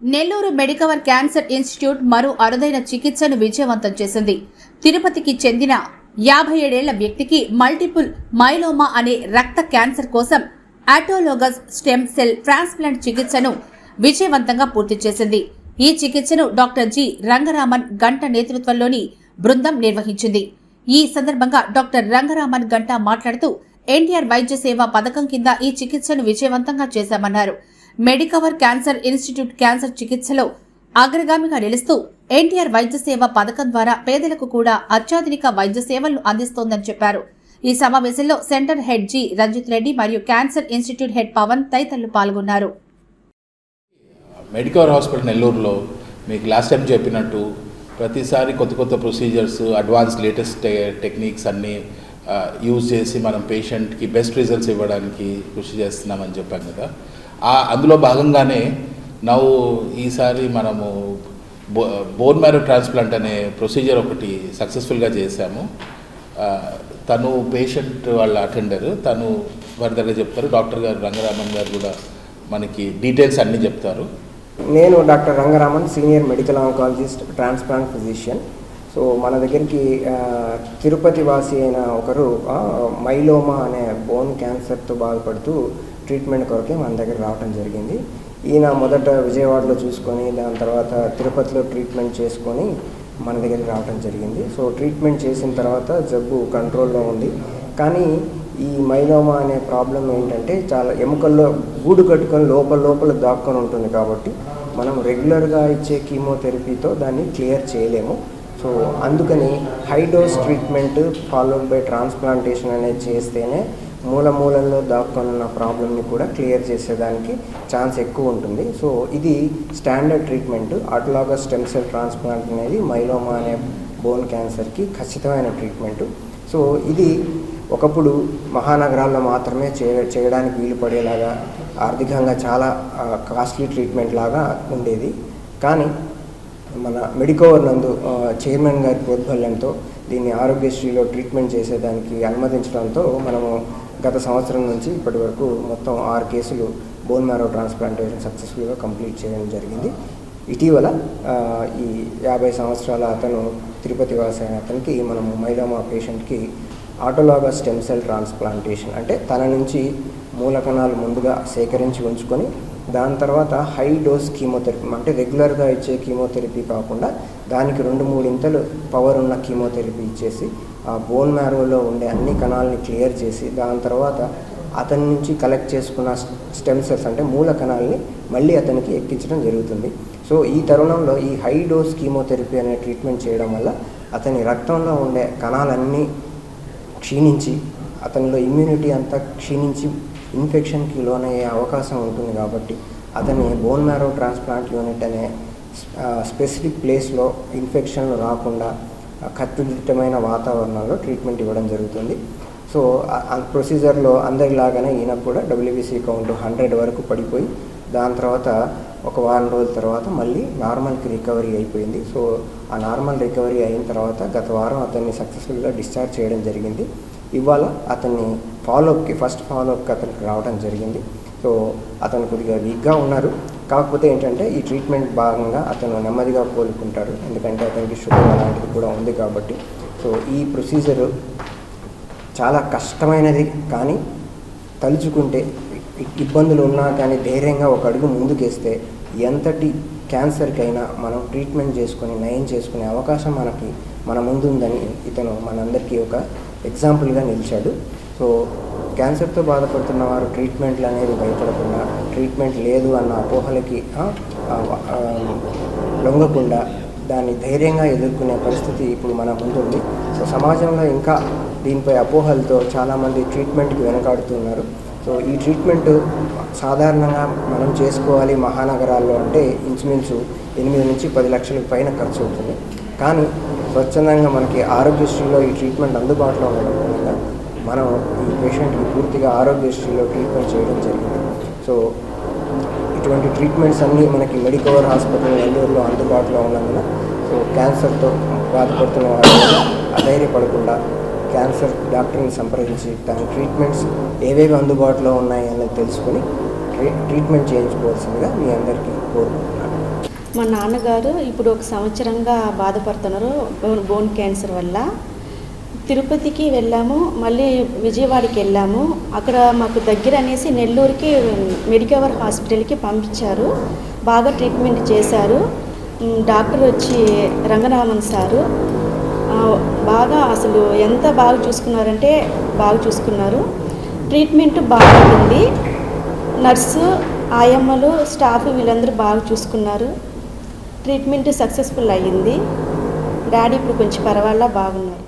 Nellore Medicover cancer institute మరో అరుదైన చికిత్సను విజయవంతం చేసింది. తిరుపతికి చెందిన యాభై ఏడేళ్ళ వ్యక్తికి మల్టిపుల్ మైలోమా అనే రక్త క్యాన్సర్ కోసం ఆటోలోగస్ స్టెమ్ సెల్ ట్రాన్స్ప్లాంట్ చికిత్సను విజయవంతంగా పూర్తి చేసింది. ఈ చికిత్సను డాక్టర్ జి. రంగరామన్ గంట నేతృత్వంలోని బృందం నిర్వహించింది. ఈ సందర్భంగా డాక్టర్ రంగరామన్ గంట మాట్లాడుతూ ఎన్టీఆర్ వైద్య సేవ పథకం కింద ఈ చికిత్సను విజయవంతంగా చేశామన్నారు. మెడికవర్ క్యాన్సర్ ఇన్స్టిట్యూట్ క్యాన్సర్ చికిత్సలో అగ్రగామిగా నిలుస్తూ ఎన్టీఆర్ వైద్య సేవ పథకం ద్వారా పేదలకు కూడా అత్యాధునిక వైద్య సేవలను అందిస్తోందని చెప్పారు. ఈ సమావేశంలో centre head G Ranjith Reddy మరియు క్యాన్సర్ ఇన్స్టిట్యూట్ హెడ్ పవన్ తదితరులు పాల్గొన్నారు. మెడికవర్ హాస్పిటల్ నెల్లూరులో మీకు లాస్ట్ టైం చెప్పినట్టు ప్రతిసారి కొత్త కొత్త ప్రొసీజర్స్ అడ్వాన్స్ లేటెస్ట్ టెక్నిక్స్ అన్నీ యూజ్ చేసి మనం పేషెంట్కి బెస్ట్ రిజల్ట్స్ ఇవ్వడానికి కృషి చేస్తున్నామని చెప్పాం కదా. ఆ అందులో భాగంగానే నవ్వు ఈసారి మనము బో బోన్ మ్యారో ట్రాన్స్ప్లాంట్ అనే ప్రొసీజర్ ఒకటి సక్సెస్ఫుల్గా చేశాము. తను పేషెంట్ వాళ్ళ అటెండర్ తను వారి దగ్గర చెప్తారు. డాక్టర్ గారు రంగరామన్ గారు కూడా మనకి డీటెయిల్స్ అన్నీ చెప్తారు. నేను doctor Rangaraman senior medical oncologist transplant physician so మన దగ్గరికి తిరుపతి వాసి అయిన ఒకరు మైలోమా అనే బోన్ క్యాన్సర్తో బాధపడుతూ ట్రీట్మెంట్ కొరకే మన దగ్గర రావడం జరిగింది. ఈయన మొదట విజయవాడలో చూసుకొని దాని తర్వాత తిరుపతిలో ట్రీట్మెంట్ చేసుకొని మన దగ్గరికి రావడం జరిగింది. సో ట్రీట్మెంట్ చేసిన తర్వాత జబ్బు కంట్రోల్లో ఉంది. కానీ ఈ మైలోమా అనే ప్రాబ్లం ఏంటంటే చాలా ఎముకల్లో గూడు కట్టుకొని లోపల లోపల దాక్కొని ఉంటుంది కాబట్టి మనం రెగ్యులర్గా ఇచ్చే కీమోథెరపీతో దాన్ని క్లియర్ చేయలేము. సో అందుకని high dose treatment followed by transplantation అనేది చేస్తేనే మూల మూలల్లో దాక్కున్న ప్రాబ్లమ్ని కూడా క్లియర్ చేసేదానికి ఛాన్స్ ఎక్కువ ఉంటుంది. సో ఇది standard treatment autologous stem cell transplant అనేది మైలోమా అనే బోన్ క్యాన్సర్కి ఖచ్చితమైన ట్రీట్మెంట్ సో ఇది ఒకప్పుడు మహానగరాల్లో మాత్రమే చేయ చేయడానికి వీలు పడేలాగా ఆర్థికంగా చాలా కాస్ట్లీ ట్రీట్మెంట్ లాగా ఉండేది. కానీ మన మెడికోవర్ నందు చైర్మన్ గారి ప్రోద్బల్యంతో దీన్ని ఆరోగ్యశ్రీలో ట్రీట్మెంట్ చేసేదానికి అనుమతించడంతో మనము గత సంవత్సరం నుంచి ఇప్పటి వరకు మొత్తం ఆరు కేసులు బోన్ మ్యారో ట్రాన్స్ప్లాంటేషన్ సక్సెస్ఫుల్గా కంప్లీట్ చేయడం జరిగింది. ఇటీవల ఈ యాభై సంవత్సరాల అతను తిరుపతి వాసి అతనికి మనము మైలోమా పేషెంట్కి ఆటోలాగా స్టెమ్ సెల్ ట్రాన్స్ప్లాంటేషన్ అంటే తన నుంచి మూలకణాలు ముందుగా సేకరించి ఉంచుకొని దాని తర్వాత హై డోస్ కీమోథెరపీ అంటే రెగ్యులర్గా ఇచ్చే కీమోథెరపీ కాకుండా దానికి రెండు మూడింతలు పవర్ ఉన్న కీమోథెరపీ ఇచ్చేసి ఆ బోన్ మ్యారోలో ఉండే అన్ని కణాలని క్లియర్ చేసి దాని తర్వాత అతని నుంచి కలెక్ట్ చేసుకున్న స్టెమ్ సెల్స్ అంటే మూల కణాలని మళ్ళీ అతనికి ఎక్కించడం జరుగుతుంది. సో ఈ తరుణంలో ఈ హై డోస్ కీమోథెరపీ అనే ట్రీట్మెంట్ చేయడం వల్ల అతని రక్తంలో ఉండే కణాలన్నీ క్షీణించి అతనిలో ఇమ్యూనిటీ అంతా క్షీణించి ఇన్ఫెక్షన్కి లోనయ్యే అవకాశం ఉంటుంది కాబట్టి అతని బోన్ మ్యారో ట్రాన్స్ప్లాంట్ యూనిట్ అనే స్పెసిఫిక్ ప్లేస్లో ఇన్ఫెక్షన్లు రాకుండా ఆ, కట్టుదిట్టమైన వాతావరణంలో ట్రీట్మెంట్ ఇవ్వడం జరుగుతుంది. సో ఆ ప్రొసీజర్లో అందరిలాగానే ఈయన కూడా డబ్ల్యూబీసీ కౌంట్ హండ్రెడ్ వరకు పడిపోయి దాని తర్వాత ఒక వారం రోజుల తర్వాత మళ్ళీ నార్మల్కి రికవరీ అయిపోయింది. సో ఆ నార్మల్ రికవరీ అయిన తర్వాత గత వారం అతన్ని సక్సెస్ఫుల్గా డిశ్చార్జ్ చేయడం జరిగింది. ఇవాళ అతన్ని ఫాలోఅప్కి ఫస్ట్ ఫాలోఅప్కి అతనికి రావడం జరిగింది. సో అతను కొద్దిగా వీక్గా ఉన్నారు. కాకపోతే ఏంటంటే ఈ ట్రీట్మెంట్ భాగంగా అతను నెమ్మదిగా కోలుకుంటారు ఎందుకంటే అతనికి షుగర్ అలాంటిది కూడా ఉంది కాబట్టి. సో ఈ ప్రొసీజర్ చాలా కష్టమైనది కానీ తలుచుకుంటే ఇబ్బందులు ఉన్నా కానీ ధైర్యంగా ఒక అడుగు ముందుకేస్తే ఎంతటి క్యాన్సర్కైనా మనం ట్రీట్మెంట్ చేసుకొని నయం చేసుకునే అవకాశం మనకి మన ముందు ఉందని ఇతను మనందరికీ ఒక ఎగ్జాంపుల్గా నిలిచాడు. సో క్యాన్సర్తో బాధపడుతున్న వారు ట్రీట్మెంట్లు అనేది భయపడకుండా ట్రీట్మెంట్ లేదు అన్న అపోహలకి లొంగకుండా దాన్ని ధైర్యంగా ఎదుర్కొనే పరిస్థితి ఇప్పుడు మన ముందుంది. సో సమాజంలో ఇంకా దీనిపై అపోహలతో చాలామంది ట్రీట్మెంట్కి వెనకాడుతున్నారు. సో ఈ ట్రీట్మెంట్ సాధారణంగా మనం చేసుకోవాలి మహానగరాల్లో అంటే ఇంచుమించు ఎనిమిది నుంచి పది లక్షల పైన ఖర్చు అవుతుంది. కానీ స్వచ్ఛందంగా మనకి ఆరోగ్యశ్రీలో ఈ ట్రీట్మెంట్ అందుబాటులో ఉండడం మనం ఈ పేషెంట్కి పూర్తిగా ఆరోగ్యశ్రీలో ట్రీట్మెంట్ చేయడం జరిగింది. సో ఇటువంటి ట్రీట్మెంట్స్ అన్నీ మనకి మెడికవర్ హాస్పిటల్ నెల్లూరులో అందుబాటులో ఉన్నందున సో క్యాన్సర్తో బాధపడుతున్న వారు అధైర్యపడకుండా క్యాన్సర్ డాక్టర్ని సంప్రదించి దాని ట్రీట్మెంట్స్ ఏవేవి అందుబాటులో ఉన్నాయి అన్నది తెలుసుకొని ట్రీట్మెంట్ చేయించుకోవాల్సిందిగా మీ అందరికీ కోరుకుంటున్నాను. మా నాన్నగారు ఇప్పుడు ఒక సంవత్సరంగా బాధపడుతున్నారు బోన్ క్యాన్సర్ వల్ల. తిరుపతికి వెళ్ళాము మళ్ళీ విజయవాడకి వెళ్ళాము. అక్కడ మాకు దగ్గర అనేసి నెల్లూరుకి మెడికవర్ హాస్పిటల్కి పంపించారు. బాగా ట్రీట్మెంట్ చేశారు. డాక్టర్ వచ్చి రంగనామన్ సారు. బాగా అసలు ఎంత బాగా చూసుకున్నారంటే బాగా చూసుకున్నారు. ట్రీట్మెంట్ బాగుంది. నర్సు ఆయమ్మలు స్టాఫ్ వీళ్ళందరూ బాగా చూసుకున్నారు. ట్రీట్మెంట్ సక్సెస్ఫుల్ అయ్యింది. డాడీ ఇప్పుడు కొంచెం పర్వాలా బాగున్నారు.